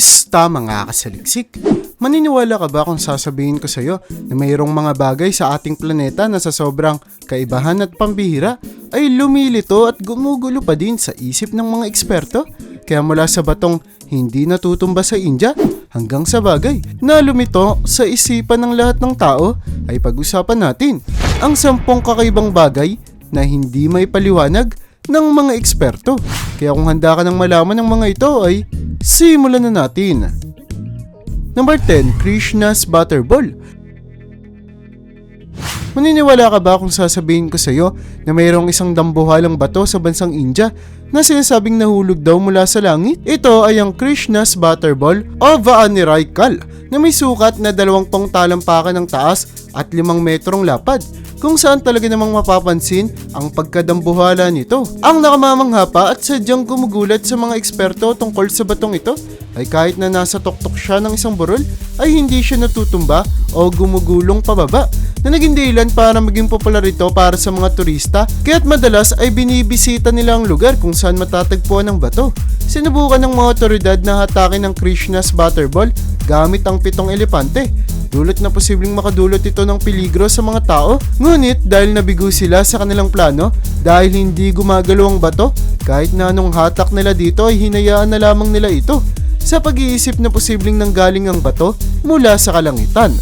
Kamusta mga kasaliksik? Maniniwala ka ba kung sasabihin ko sa'yo na mayroong mga bagay sa ating planeta na sa sobrang kaibahan at pambihira ay lumilito at gumugulo pa din sa isip ng mga eksperto? Kaya mula sa batong hindi natutumba sa India hanggang sa bagay na lumito sa isipan ng lahat ng tao ay pag-usapan natin ang sampung kakaibang bagay na hindi may paliwanag ng mga eksperto. Kaya kung handa ka ng malaman ng mga ito ay simulan na natin. Number 10, Krishna's Butterball. Maniniwala ka ba kung sasabihin ko sa iyo na mayroong isang dambuhalang bato sa bansang India na sinasabing nahulog daw mula sa langit? Ito ay ang Krishna's Butterball o Vaaniraikal na may sukat na dalawang pong talampakan ng taas at limang metrong lapad kung saan talaga namang mapapansin ang pagkadambuhala nito. Ang nakamamangha pa at sadyang gumugulat sa mga eksperto tungkol sa batong ito ay kahit na nasa tuktok siya ng isang burol ay hindi siya natutumba o gumugulong pababa na naging dahilan para maging popular ito para sa mga turista kaya't madalas ay binibisita nila ang lugar kung saan matatagpuan ang bato. Sinubukan ng mga otoridad na hatakin ng Krishna's Butterball gamit ang pitong elepante Dulot na posibleng makadulot ito ng peligro sa mga tao. Ngunit dahil nabigo sila sa kanilang plano, dahil hindi gumagalaw ang bato, kahit na anong hatak nila dito ay hinayaan na lamang nila ito sa pag-iisip na posibleng nanggaling ang bato mula sa kalangitan.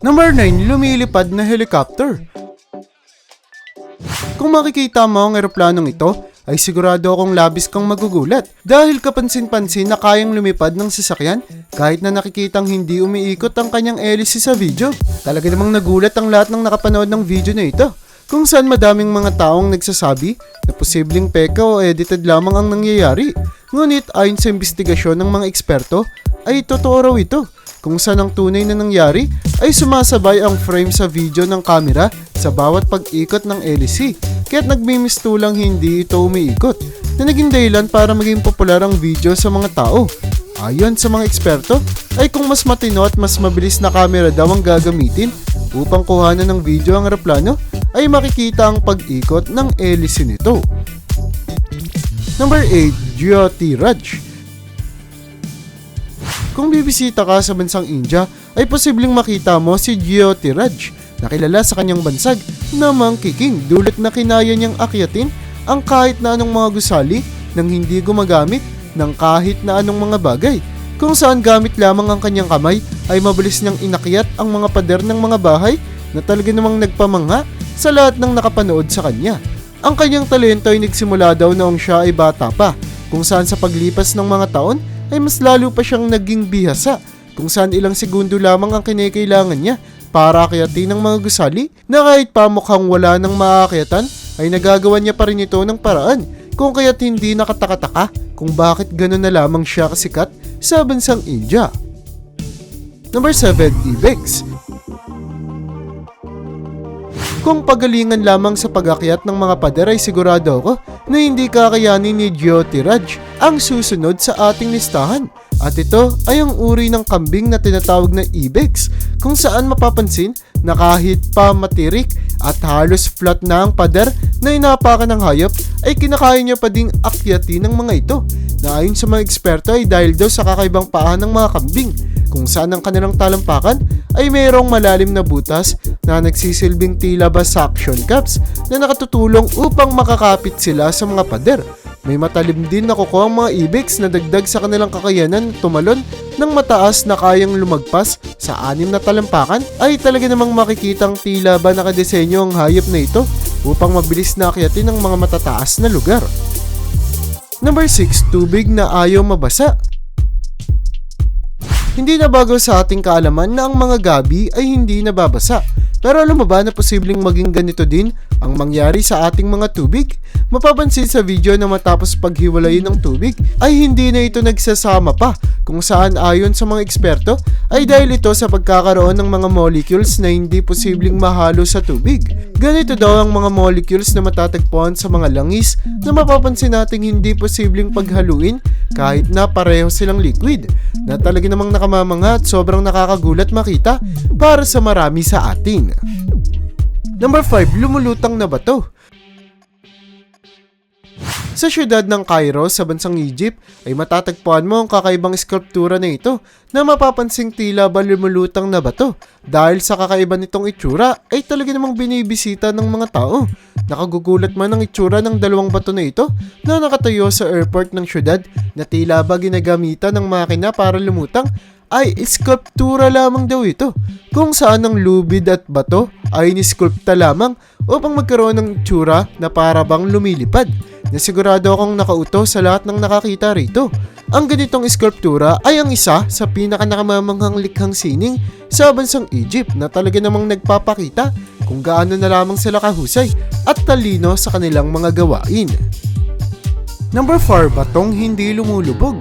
Number 9, lumilipad na helicopter. Kung makikita mo ang eroplanong ito, ay sigurado akong labis kang magugulat dahil kapansin-pansin na kayang lumipad ng sasakyan kahit na nakikitang hindi umiikot ang kanyang hélice sa video. Talaga namang nagulat ang lahat ng nakapanood ng video na ito kung saan madaming mga taong nagsasabi na posibleng peka o edited lamang ang nangyayari. Ngunit ayon sa investigasyon ng mga eksperto ay totoo raw ito kung saan ang tunay na nangyari ay sumasabay ang frame sa video ng camera sa bawat pag-ikot ng hélice kaya't nagmimistulang hindi ito umiikot na naging dahilan para maging popular ang video sa mga tao. Ayon sa mga eksperto ay kung mas matino at mas mabilis na camera daw ang gagamitin upang kuhanan ng video ang aeroplano ay makikita ang pag-ikot ng hélice nito. Number 8, Jyoti Raj kung bibisita ka sa bansang India, ay posibleng makita mo si Jyoti Raj na kilala sa kanyang bansag na Monkey King dulot na kinaya niyang akyatin ang kahit na anong mga gusali nang hindi gumagamit ng kahit na anong mga bagay. Kung saan gamit lamang ang kanyang kamay ay mabilis niyang inakyat ang mga pader ng mga bahay na talaga namang nagpamangha sa lahat ng nakapanood sa kanya. Ang kanyang talento ay nagsimula daw noong siya ay bata pa, kung saan sa paglipas ng mga taon ay mas lalo pa siyang naging bihasa kung saan ilang segundo lamang ang kinakailangan niya para akyatin ng mga gusali na kahit pa mukhang wala nang maakyatan ay nagagawa niya pa rin ito ng paraan kung kaya't hindi nakatakataka kung bakit gano'n na lamang siya kasikat sa bansang India. Number 7, Ibex. Kung pagalingan lamang sa pag-akyat ng mga pader ay sigurado ako na hindi kakayanin ni Jyoti Raj ang susunod sa ating listahan. At ito ay ang uri ng kambing na tinatawag na Ibex kung saan mapapansin na kahit pa matirik at halos flat na ang pader na inapakan ng hayop ay kinakaya niya pa ding akyatin ng mga ito na ayon sa mga eksperto ay dahil daw sa kakaibang paa ng mga kambing kung saan ang kanilang talampakan ay mayroong malalim na butas na nagsisilbing tila ba suction cups na nakatutulong upang makakapit sila sa mga pader. May matalim din na kuko ang mga ibix na dagdag sa kanilang kakayanan tumalon ng mataas na kayang lumagpas sa anim na talampakan ay talaga namang makikitang tila ba nakadesenyo ang hayop na ito upang mabilis na akyatin ng mga matataas na lugar. Number 6, tubig na ayaw mabasa. Hindi na bago sa ating kaalaman na ang mga gabi ay hindi nababasa. Pero alam mo ba na posibleng maging ganito din ang mangyari sa ating mga tubig? Mapapansin sa video na matapos paghiwalayin ng tubig ay hindi na ito nagsasama pa kung saan ayon sa mga eksperto ay dahil ito sa pagkakaroon ng mga molecules na hindi posibleng mahalo sa tubig. Ganito daw ang mga molecules na matatagpuan sa mga langis na mapapansin nating hindi posibleng paghaluin kahit na pareho silang liquid na talaga namang nakamamanga at sobrang nakakagulat makita para sa marami sa atin. Number 5, lumulutang na bato. Sa syudad ng Cairo sa bansang Egypt ay matatagpuan mo ang kakaibang skulptura na ito na mapapansing tila ba lumulutang na bato. Dahil sa kakaiba nitong itsura ay talaga namang binibisita ng mga tao. Nakagugulat man ang itsura ng dalawang bato na ito na nakatayo sa airport ng syudad na tila ba ginagamitan ng makina para lumutang ay skulptura lamang daw ito kung saan ang lubid at bato ay niskulpta lamang upang magkaroon ng itsura na para bang lumilipad. Nasigurado akong nakauto sa lahat ng nakakita rito. Ang ganitong skulptura ay ang isa sa pinaka nakamamanghang likhang sining sa bansang Egypt na talaga namang nagpapakita kung gaano na lamang sila kahusay at talino sa kanilang mga gawain. Number 4, batong hindi lumulubog.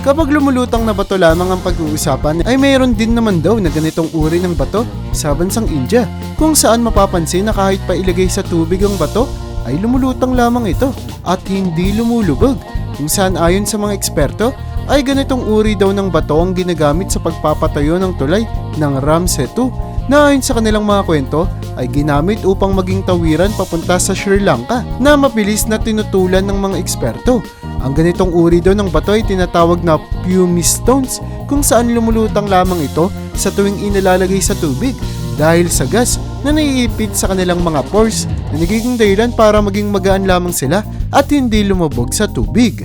Kapag lumulutang na bato lamang ang pag-uusapan, ay mayroon din naman daw na ganitong uri ng bato sa bansang India, kung saan mapapansin na kahit pa ilagay sa tubig ang bato, ay lumulutang lamang ito at hindi lumulubog. Kung saan ayon sa mga eksperto, ay ganitong uri daw ng bato ang ginagamit sa pagpapatayo ng tulay ng Ramsetu na ayon sa kanilang mga kwento ay ginamit upang maging tawiran papunta sa Sri Lanka na mabilis na tinutulan ng mga eksperto. Ang ganitong uri daw ng bato ay tinatawag na pumice stones kung saan lumulutang lamang ito sa tuwing inalalagay sa tubig dahil sa gas na naiipit sa kanilang mga pores na nagiging dahilan para maging magaan lamang sila at hindi lumubog sa tubig.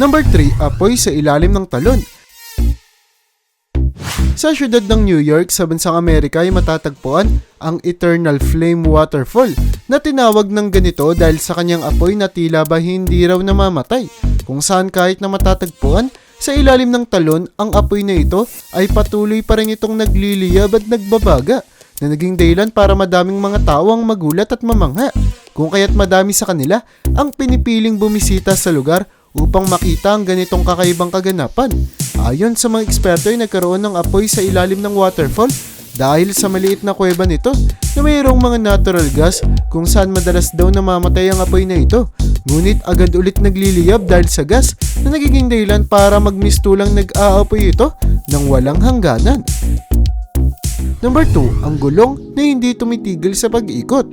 Number 3, apoy sa ilalim ng talon. Sa syudad ng New York sa bansang Amerika ay matatagpuan ang Eternal Flame Waterfall na tinawag ng ganito dahil sa kanyang apoy na tila ba hindi raw namamatay kung saan kahit na matatagpuan sa ilalim ng talon ang apoy na ito ay patuloy pa rin itong nagliliyab at nagbabaga na naging dahilan para madaming mga tao ang magulat at mamangha kung kaya't madami sa kanila ang pinipiling bumisita sa lugar upang makita ang ganitong kakaibang kaganapan. Ayon sa mga eksperto ay nagkaroon ng apoy sa ilalim ng waterfall dahil sa maliit na kuweba nito na mayroong mga natural gas kung saan madalas daw namamatay ang apoy na ito. Ngunit agad ulit nagliliyab dahil sa gas na nagiging dahilan para magmistulang nag-aapoy ito ng walang hangganan. Number 2, ang gulong na hindi tumitigil sa pag-ikot.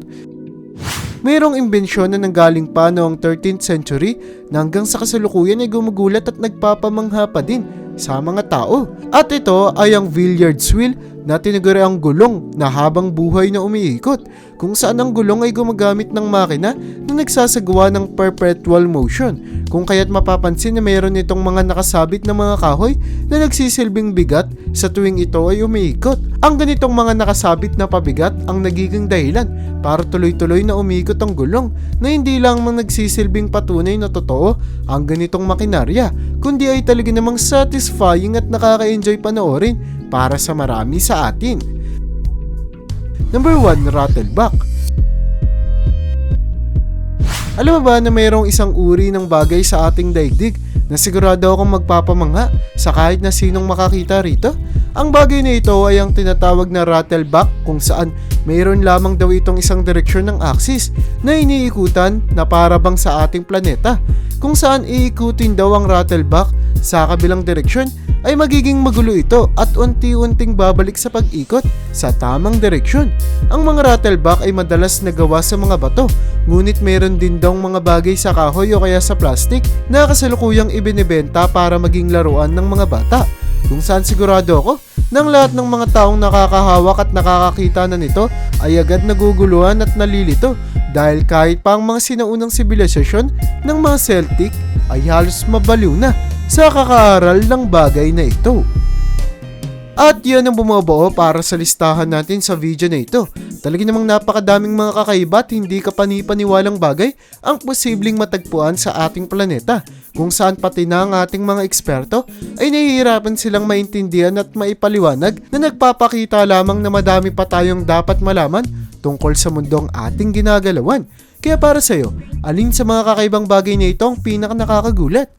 Mayroong imbensyon na nanggaling pa noong 13th century na hanggang sa kasalukuyan ay gumugulat at nagpapamangha pa din sa mga tao. At ito ay ang Villiard's wheel na tinaguri ang gulong na habang buhay na umiikot kung saan ang gulong ay gumagamit ng makina na nagsasagawa ng perpetual motion kung kaya't mapapansin na mayroon itong mga nakasabit na mga kahoy na nagsisilbing bigat sa tuwing ito ay umiikot. Ang ganitong mga nakasabit na pabigat ang nagiging dahilan para tuloy-tuloy na umiikot ang gulong na hindi lang mang nagsisilbing patunay na totoo ang ganitong makinarya kundi ay talaga namang satisfying at nakaka-enjoy panoorin para sa marami sa atin. Number 1, Rattleback. Alam mo ba na mayroong isang uri ng bagay sa ating daigdig na sigurado akong magpapamangha sa kahit na sinong makakita rito? Ang bagay na ito ay ang tinatawag na rattleback kung saan mayroon lamang daw itong isang direksyon ng axis na iniikutan na para bang sa ating planeta kung saan iikutin daw ang rattleback sa kabilang direksyon ay magiging magulo ito at unti-unting babalik sa pag-ikot sa tamang direksyon. Ang mga rattleback ay madalas nagawa sa mga bato, ngunit meron din daw mga bagay sa kahoy o kaya sa plastic na kasalukuyang ibinebenta para maging laruan ng mga bata. Kung saan sigurado ako ng lahat ng mga taong nakakahawak at nakakakita na nito ay agad naguguluhan at nalilito dahil kahit pa ang mga sinaunang sibilisasyon ng mga Celtic ay halos mabaliw na sa kakaaral ng bagay na ito. At yan ang bumabuo para sa listahan natin sa video na ito. Talaga namang napakadaming mga kakaiba at hindi kapanipaniwalang bagay ang posibleng matagpuan sa ating planeta kung saan pati na ang ating mga eksperto ay nahihirapan silang maintindihan at maipaliwanag na nagpapakita lamang na madami pa tayong dapat malaman tungkol sa mundong ating ginagalawan. Kaya para sa'yo, alin sa mga kakaibang bagay na ito ang pinaka nakakagulat?